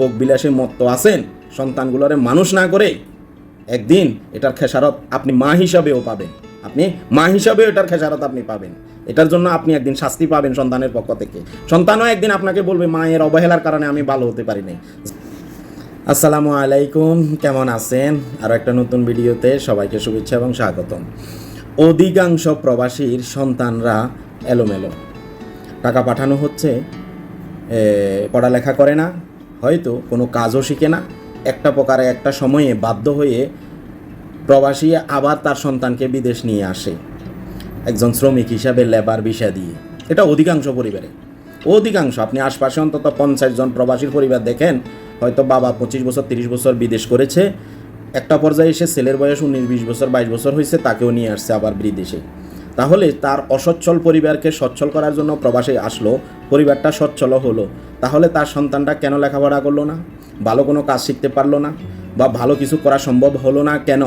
ভোগ বিলাসে মত্ত আছেন, সন্তানগুলোরে মানুষ না করে একদিন এটার খেসারত আপনি মা হিসাবেও পাবেন। আপনি মা হিসাবেও এটার খেসারত আপনি পাবেন। এটার জন্য আপনি একদিন শাস্তি পাবেন সন্তানের পক্ষ থেকে। সন্তানও একদিন আপনাকে বলবে, মায়ের অবহেলার কারণে আমি ভালো হতে পারি নাই আসসালামু আলাইকুম, কেমন আছেন? আরও একটা নতুন ভিডিওতে সবাইকে শুভেচ্ছা এবং স্বাগতম। অধিকাংশ প্রবাসীর সন্তানরা এলোমেলো। টাকা পাঠানো হচ্ছে পড়ালেখা করে না হয়তো কোনো কাজও শিখে না। একটা প্রকারে একটা সময়ে বাধ্য হয়ে প্রবাসী আবার তার সন্তানকে বিদেশ নিয়ে আসে। একজন শ্রমিক হিসাবে লেবার ভিসা দিয়ে। এটা অধিকাংশ পরিবারে। অধিকাংশ, আপনি আশপাশে অন্তত পঞ্চাশ জন প্রবাসীর পরিবার দেখেন, হয়তো বাবা পঁচিশ বছর, তিরিশ বছর বিদেশ করেছে। একটা পর্যায়ে এসে ছেলের বয়স উনিশ, বিশ বছর, বাইশ বছর হয়েছে, তাকেও নিয়ে আসছে আবার বিদেশে। তাহলে তার অসচ্ছল পরিবারকে সচ্ছল করার জন্য প্রবাসে আসলো, পরিবারটা সচ্ছল হলো। তাহলে তার সন্তানটা কেন লেখাপড়া করল না? ভালো কোনো কাজ শিখতে পারল না? বা ভালো কিছু করা সম্ভব হলো না কেন?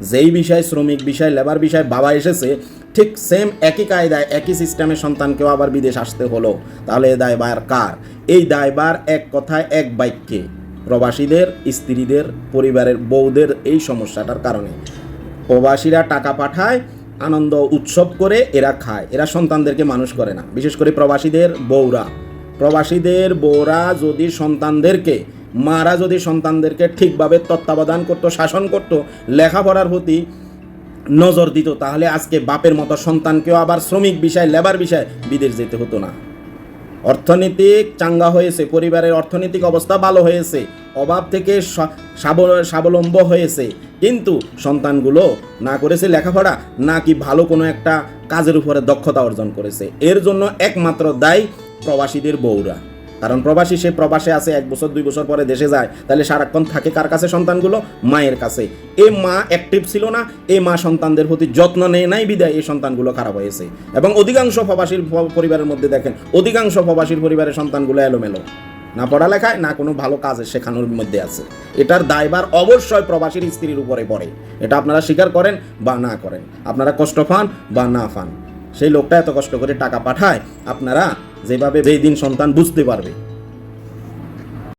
যেই বিষয় শ্রমিক বিষয় লেবার বিষয় বাবা এসেছে, ঠিক সেম একই কায়দায়, একই সিস্টেমে সন্তানকেও আবার বিদেশ আসতে হলো। তাহলে এই দায়বার কার? এই দায়বার এক কথায় এক বাক্যে। প্রবাসীদের, স্ত্রীদের, পরিবারের বউদের এই সমস্যাটার কারণে। প্রবাসীরা টাকা পাঠায় আনন্দ উৎসব করে এরা খায়। এরা সন্তানদেরকে মানুষ করে না। বিশেষ করে প্রবাসীদের বৌরা প্রবাসীদের বৌরা যদি সন্তানদেরকে, মারা যদি সন্তানদেরকে ঠিকভাবে তত্ত্বাবধান করতো, শাসন করতো, লেখাপড়ার প্রতি নজর দিত, তাহলে আজকে বাপের মতো সন্তানকেও আবার শ্রমিক বিষয়, লেবার বিষয় বিদেশ যেতে হতো না। অর্থনৈতিক চাঙ্গা হয়েছে, পরিবারের অর্থনৈতিক অবস্থা ভালো হয়েছে, অভাব থেকে স্বাবলম্ব হয়েছে, কিন্তু সন্তানগুলো না করেছে লেখাপড়া না কি ভালো কোনো একটা কাজের উপরে দক্ষতা অর্জন করেছে। এর জন্য একমাত্র দায়ী প্রবাসীদের বউরা। কারণ প্রবাসী, সে প্রবাসে আছে, এক বছর, দুই বছর পরে দেশে যায়, তাহলে সারাক্ষণ থাকে কার কাছে সন্তানগুলো? মায়ের কাছে। এ মা অ্যাক্টিভ ছিল না, এ মা সন্তানদের প্রতি যত্ন নেয় নাই, বিদায় এই সন্তানগুলো খারাপ হয়েছে। এবং অধিকাংশ প্রবাসীর পরিবারের মধ্যে দেখেন, অধিকাংশ প্রবাসীর পরিবারের সন্তানগুলো এলোমেলো। না পড়ালেখায়, না কোনো ভালো কাজে শেখানোর মধ্যে আছে। এটার দায়বার অবশ্যই প্রবাসীর স্ত্রীর উপরে পড়ে। এটা আপনারা স্বীকার করেন বা না করেন। আপনারা কষ্ট পান বা না পান। সেই লোকটা এত কষ্ট করে টাকা পাঠায়, আপনারা যেভাবে বেদিন দিন সন্তান বুঝতে পারবে।